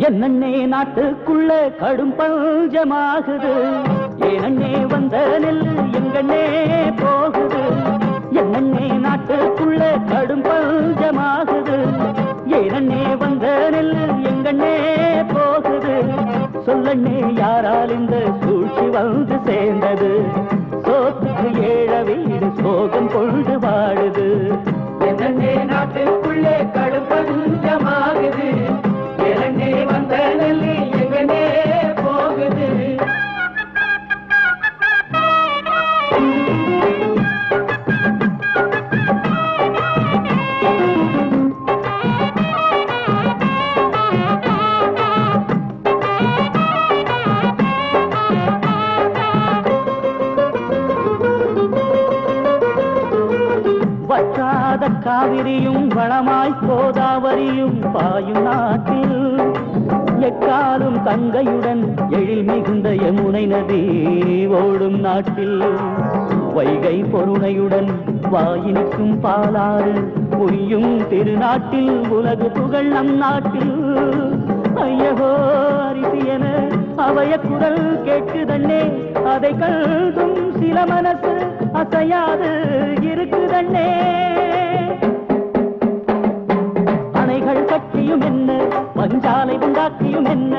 என்னண்ணே நாட்டுக்குள்ள கடும் பஞ்சமாகுது. ஏனண்ணே வந்த நெல்லு எங்கண்ணே போகுது. என்னண்ணே நாட்டுக்குள்ள கடும் பஞ்சமாகுது. ஏனண்ணே வந்த நெல்லு எங்கண்ணே போகுது. சொல்லண்ணே யாரால் இந்த சூழ்ச்சி வந்து சேர்ந்தது? கேழ வீடு சோகம் கொண்டு வாழுது. நதி ஓடும் நாட்டில் வைகை பொருணையுடன் வாயினிக்கும் பாலாறு பொய்யும் திருநாட்டில் உலகு புகழ் நம் நாட்டில். ஐயகோ அரிசி என அவைய குரல் கேட்குதண்ணே அதை கல்தும் சில மனசு அசையாது இருக்குதண்ணே அணைகள் கட்டியும் என்ன பஞ்சாலை உண்டாக்கியும் என்ன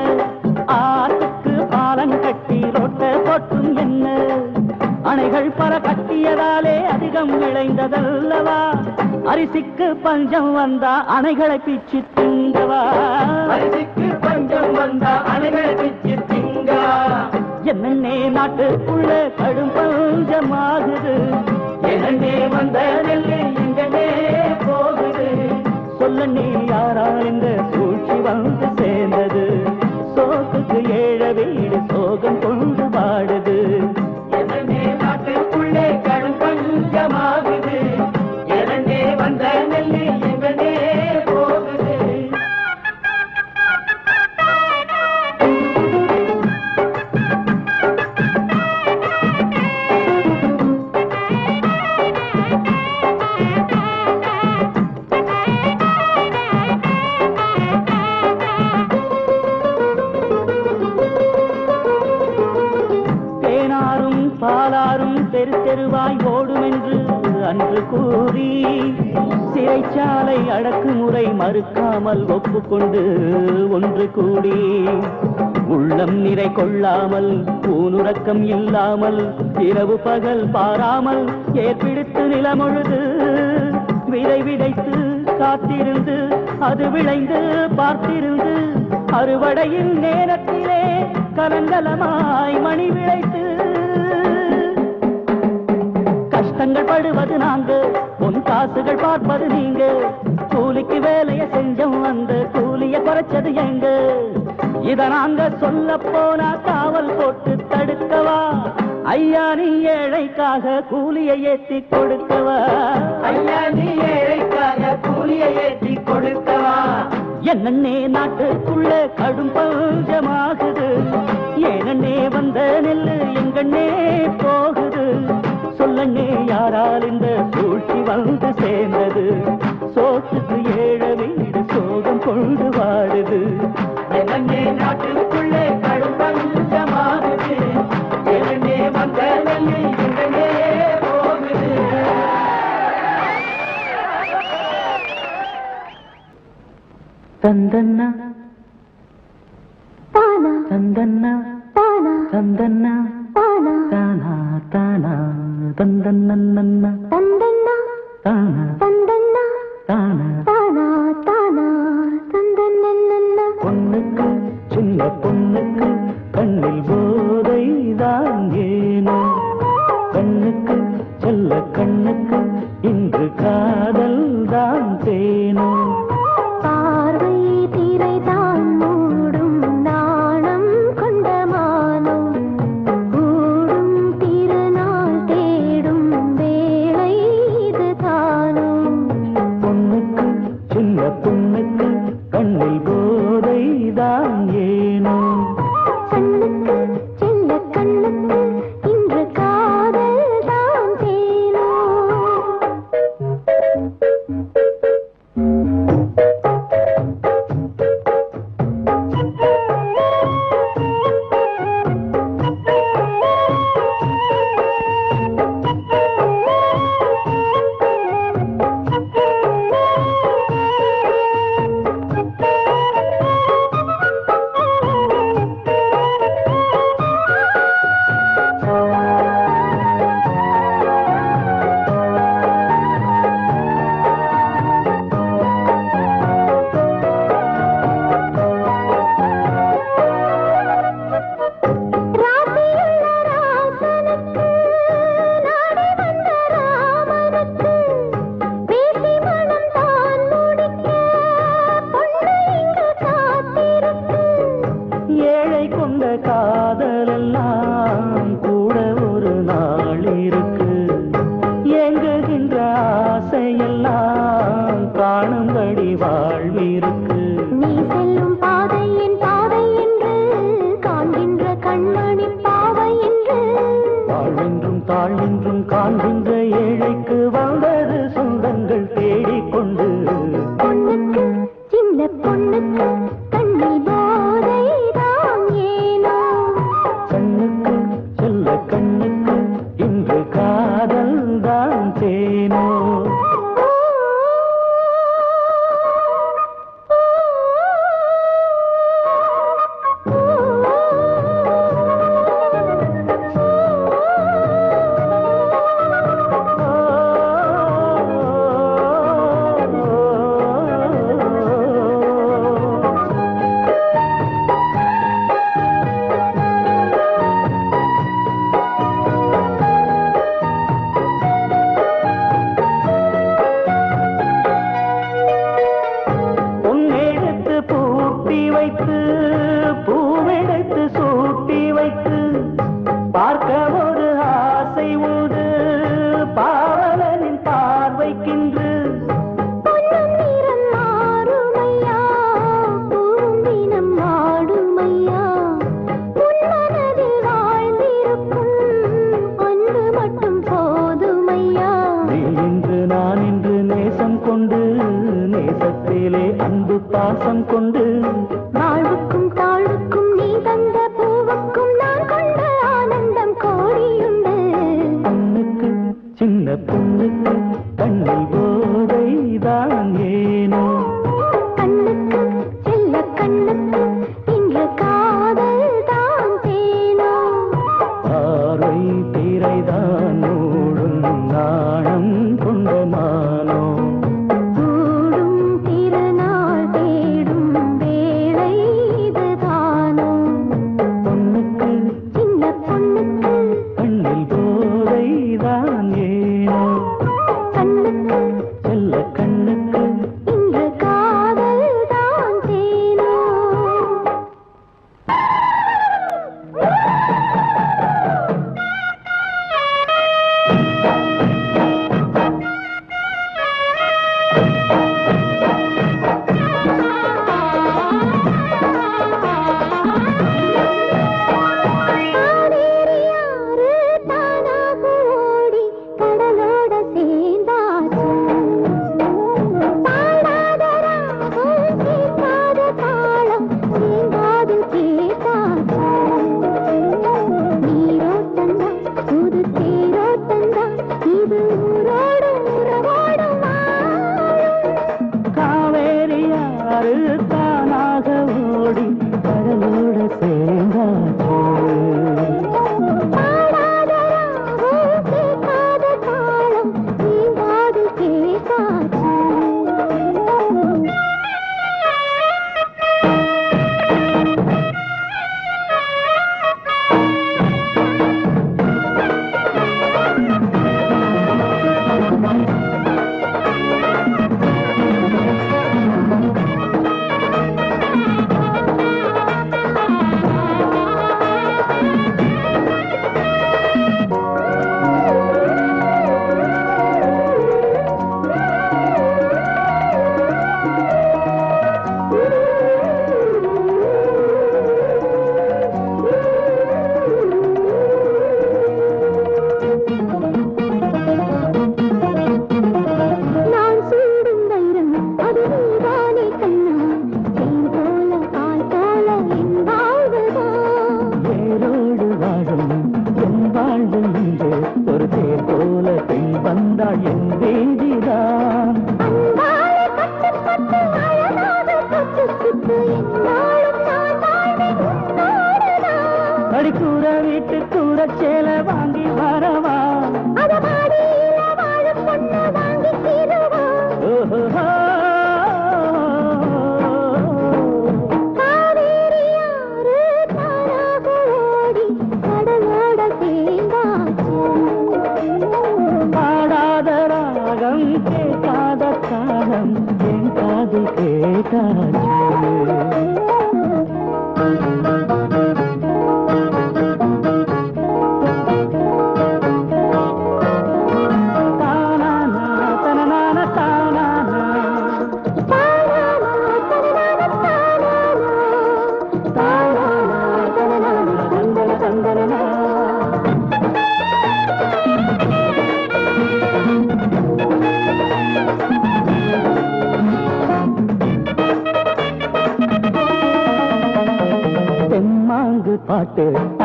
ஆற்றுக்கு பாலம் கட்டி ரோட்ட போட்டும் என்ன? அணைகள் பல கட்டியதாலே அதிகம் விளைந்ததல்லவா? அரிசிக்கு பஞ்சம் வந்தா அணைகளை பிச்சு திங்கவா? அரிசிக்கு பஞ்சம் வந்தா அணைகளை பிச்சு திங்கா என்னண்ணே நாட்டுக்குள்ள கடும் பஞ்சமாகுது. என்னே வந்த நெல்லி எங்கனே போகுது சொல்லண்ணே யாரால் இந்த சிறைச்சாலை அடக்குமுறை மறுக்காமல் ஒப்புக்கொண்டு ஒன்று கூடி உள்ளம் நிறை கொள்ளாமல் ஊனுறக்கம் இல்லாமல் இரவு பகல் பாராமல் ஏற்பிடித்து நிலமொழுது விதை விதைத்து காத்திருந்து அது விளைந்து பார்த்திருந்து அறுவடையின் நேரத்திலே கலங்கலமாய் மணி விளைத்து கஷ்டங்கள் படுவது நாங்க பொன் காசுகள் பார்ப்பது நீங்க. கூலிக்கு வேலைய செஞ்சோம் அந்த கூலிய குறைச்சது எங்க? இத நாங்க சொல்ல போனா காவல் போட்டு தடுக்கவா? ஐயா நீ ஏழைக்காக கூலியை ஏத்தி கொடுக்கவா? ஐயா நீ ஏழைக்காக கூலியை ஏற்றி கொடுக்கவா? என்னண்ணே நாட்டுக்குள்ள கடும் பஞ்சமாகுது. ஏனண்ணே வந்த நெல்லு எங்கண்ணே போகுது. சொல்லண்ணே யாரால் இந்த சூழ்ச்சி வந்து சேர்ந்தது? சோத்துக்கு ஏழ வீடு சோகம் கொண்டு வாடுது. நாட்டுக்குள்ளே வந்த தந்தன்னா தானா தந்தன்னா தந்தன்னா தாழ்வின்றும் காண்கின்ற ஏழைக்கு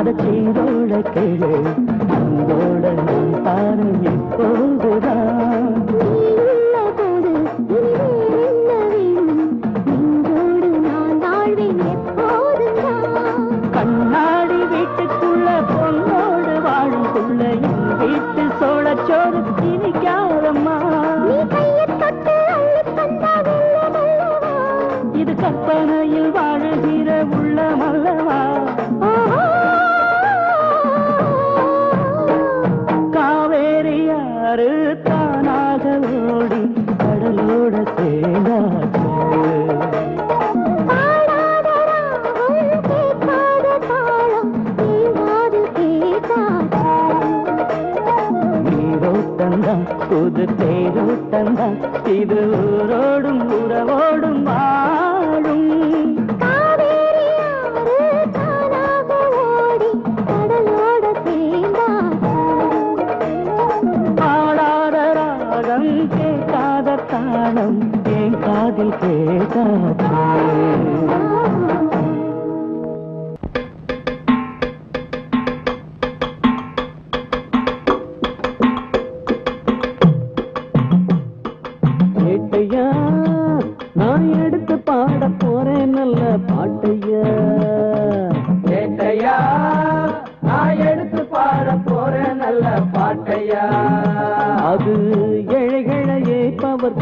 பாட்டு அத சீரோட கேளு தேரோட்டந்தான் இது ஊரோடும் உறவோடும் வாழும். பாடாத ராகம் கேட்காத தாளம் என் காதில் கேட்டாச்சு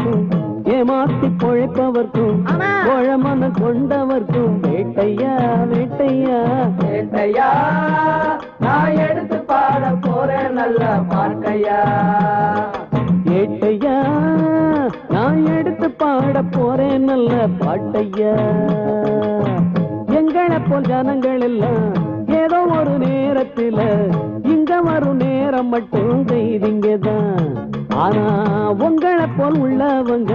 ஏய்ப்பவர்க்கும் ஏமாத்தி பொழைப்பவர்க்கும் கோழமன கொண்டவர்க்கும் வேட்டையா. வேட்டையா கேட்டையா நான் எடுத்து பாட போறேன் நல்ல பாட்டையா ஏட்டையா நான் எடுத்து பாட போறேன் நல்ல பாட்டையா. எங்களை போல் ஜனங்கள் எல்லாம் ஏதோ ஒரு நேரத்துல இங்க வரும் நேரம் மட்டும் செய்திங்கதான். ஆனா உங்களை போல் உள்ளவங்க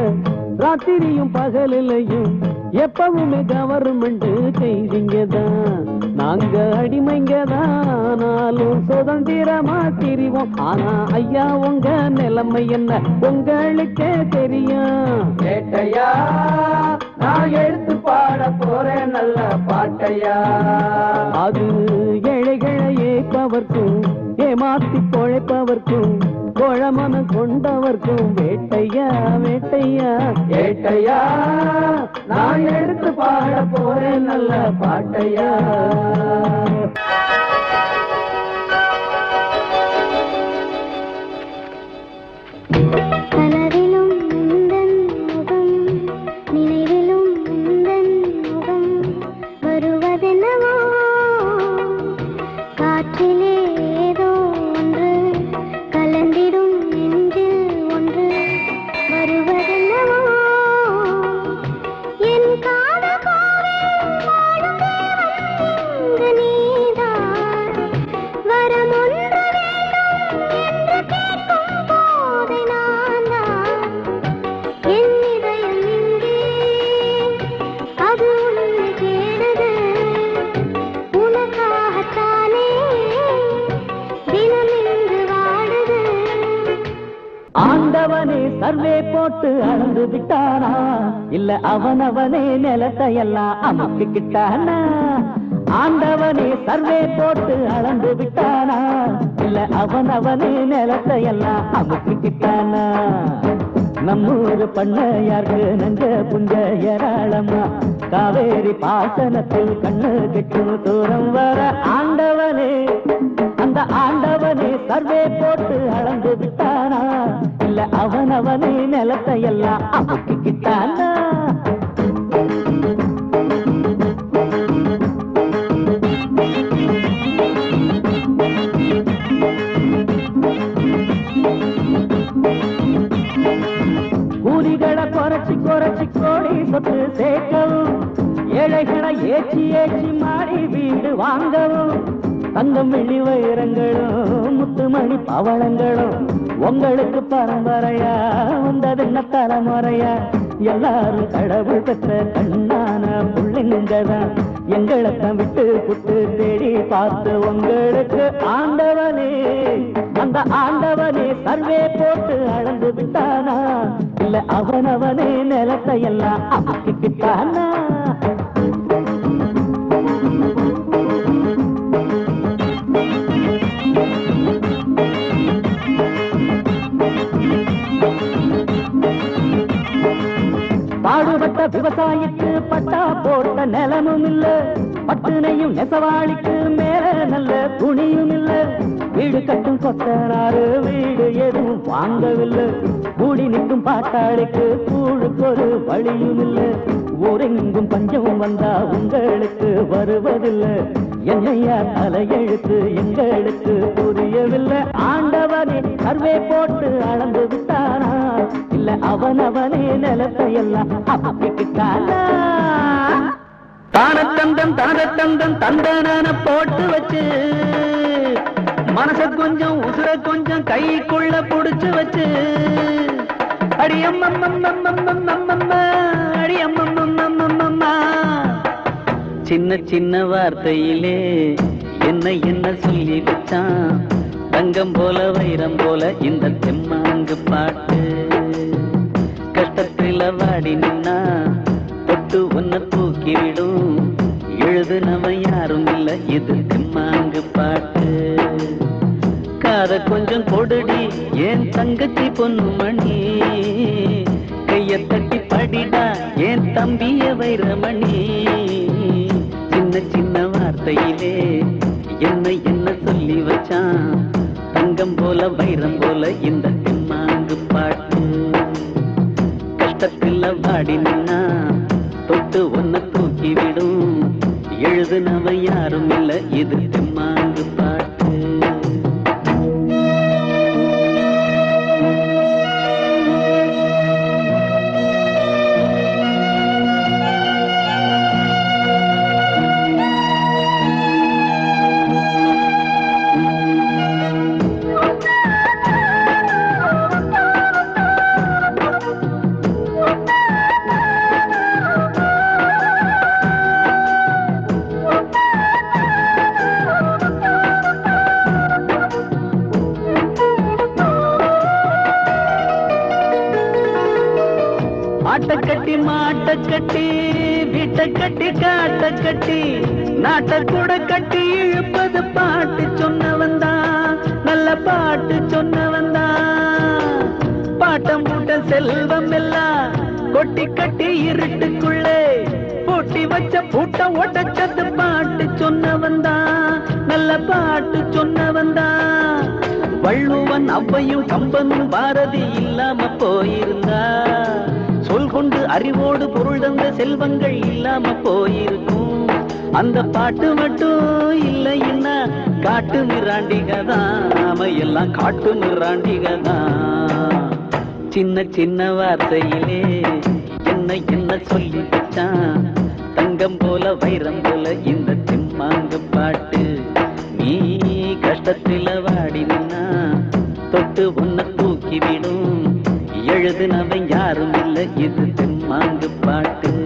ராத்திரியும் பகலிலையும் எப்பவுமே கவர்மெண்ட் செய்திங்கதான் நாங்க அடிமைங்கதான் ஆனாலும் சுதந்திரமா திரிவோம் ஆனா ஐயா உங்க நிலைமை என்ன? உங்களுக்கே தெரியும். கேட்டையா நான் எடுத்து பாட போறேன் நல்ல பாட்டையா. அது ஏழைகளை ஏய்ப்பவர்க்கும் ஏமாத்தி பொழைப்பவர்க்கும் கோழமனம் கொண்டவர்க்கும் வேட்டையா வேட்டையா. கேட்டையா நான் எடுத்து பாட போறேன் நல்ல பாட்டையா. ஆண்டவனே சர்வே போட்டு அளந்து விட்டானா? இல்ல அவனவனே நிலத்தை எல்லாம் அமுக்கிக்கிட்டானா ஆண்டவனே சர்வே போட்டு அளந்து விட்டானா? இல்ல அவனவனே நிலத்தை எல்லாம் அமுக்கிக்கிட்டானா நம்மூரு பண்ணையாருக்கு நஞ்ச புஞ்ச ஏராளமா? காவேரி பாசனத்தில் கண்ணு கெட்டும் தூரம் வர ஆண்டவனே. அந்த ஆண்டவனே சர்வே போட்டு அளந்து விட்டானா அவனவனே நிலத்தையெல்லாம் அமுக்கிக்கிட்டானா? கூலிகளை குறைச்சி குறைச்சி கோடி சொத்து சேர்க்கவும் ஏழைகளை ஏச்சி ஏச்சி மாடி வீடு வாங்கவும் தங்கம் வெள்ளி வைரங்களும் முத்துமணி பவளங்களும் உங்களுக்கு பரம்பரையா? வந்தது என்ன தலைமுறையா எல்லாரும் கடவுள் பெற்ற கண்ணான புள்ளைங்கதான் எங்களைத்தான் விட்டு புட்டு தேடி பார்த்து உங்களுக்கு ஆண்டவனே. அந்த ஆண்டவனே சர்வே போட்டு அளந்து விட்டானா? இல்ல அவனவனே நிலத்தை எல்லாம் அமுக்கிக்கிட்டானா பாடுபட்ட விவசாயிக்கு பட்டா போட்ட நிலமும் இல்ல. பட்டுனையும் நெசவாளிக்கு மேல நல்ல துணியும் இல்ல. வீடு கட்டும் கொத்தனாரு வீடு எதுவும் வாங்கவில்லை. கூடி நிற்கும் பாட்டாளிக்கு கூழுக்கொரு வழியும் இல்ல. ஊரெங்கும் பஞ்சம் வந்தா உங்களுக்கு வருவதில்லை. என்னையா தலையெழுத்து எங்களுக்கு புரியவில்லை. ஆண்டவனே சர்வே போட்டு அளந்து விட்டானா? இல்ல அவனவனே நிலத்தை எல்லாம் அப்படிக்கிட்டானா தானத்தந்தம் தானத்தந்தம் தந்தனான போட்டு வச்சு மனச கொஞ்சம் உசுர கொஞ்சம் கைக்குள்ள புடிச்சு வச்சு அடியம்மம்மம்மம்மம்மம்மம்மம்மா அடியம்மம்மம்மம்மம்மம்மா சின்ன சின்ன வார்த்தையிலே என்ன என்ன சொல்லி வச்சான்? தங்கம் போல வைரம் போல இந்த தெம்மாங்கு பாட்டு. கஷ்டத்துல வாடி நின்னா பொட்டு ஒன்ன தூக்கிவிடும் விடும். எழுதுனவன் யாரும் இல்லை இது தெம்மாங்கு பாட்டு? காத கொஞ்சம் கொடுடி ஏன் தங்கச்சி பொண்ணு மணி. கைய தட்டி படிடா ஏன் தம்பிய வைரமணி. சின்ன சின்ன வார்த்தையிலே என்ன என்ன சொல்லி வச்சான்? தங்கம் போல வைரம் போல இந்த மாட்ட கட்டி வீட்டை கட்டி காட்ட கட்டி நாட்டை கூட கட்டி இழுப்பது பாட்டு சொன்னவன் தான். நல்ல பாட்டு சொன்னவன் தான். பாட்டம் பூட்ட செல்வம் எல்லாம் கொட்டி கட்டி இருட்டுக்குள்ளே பூட்டி வச்ச பூட்ட ஒட்டச்சத்து பாட்டு சொன்னவன் தான். நல்ல பாட்டு சொன்னவன் தான். வள்ளுவன் அவ்வையும் கம்பனும் பாரதி இல்லாம போயிருந்தா. சொல் கொண்டு அறிவோடு பொருள் தந்த செல்வங்கள் இல்லாம போயிருக்கும். அந்த பாட்டு மட்டும் இல்லைன்னா காட்டு மிராண்டிகதான் நாம எல்லாம் காட்டு மிராண்டிகதான் சின்ன சின்ன வார்த்தையிலே என்ன என்ன சொல்லி வச்சான்? தங்கம் போல வைரம் போல இந்த சிம்மாங்க பாட்டு. நீ கஷ்டத்தில் வாடினா தொட்டு உன்னை தூக்கிவிடும் எழுதினவன் யாரும் இல்லை. இது தென்மாங்கு பாட்டு.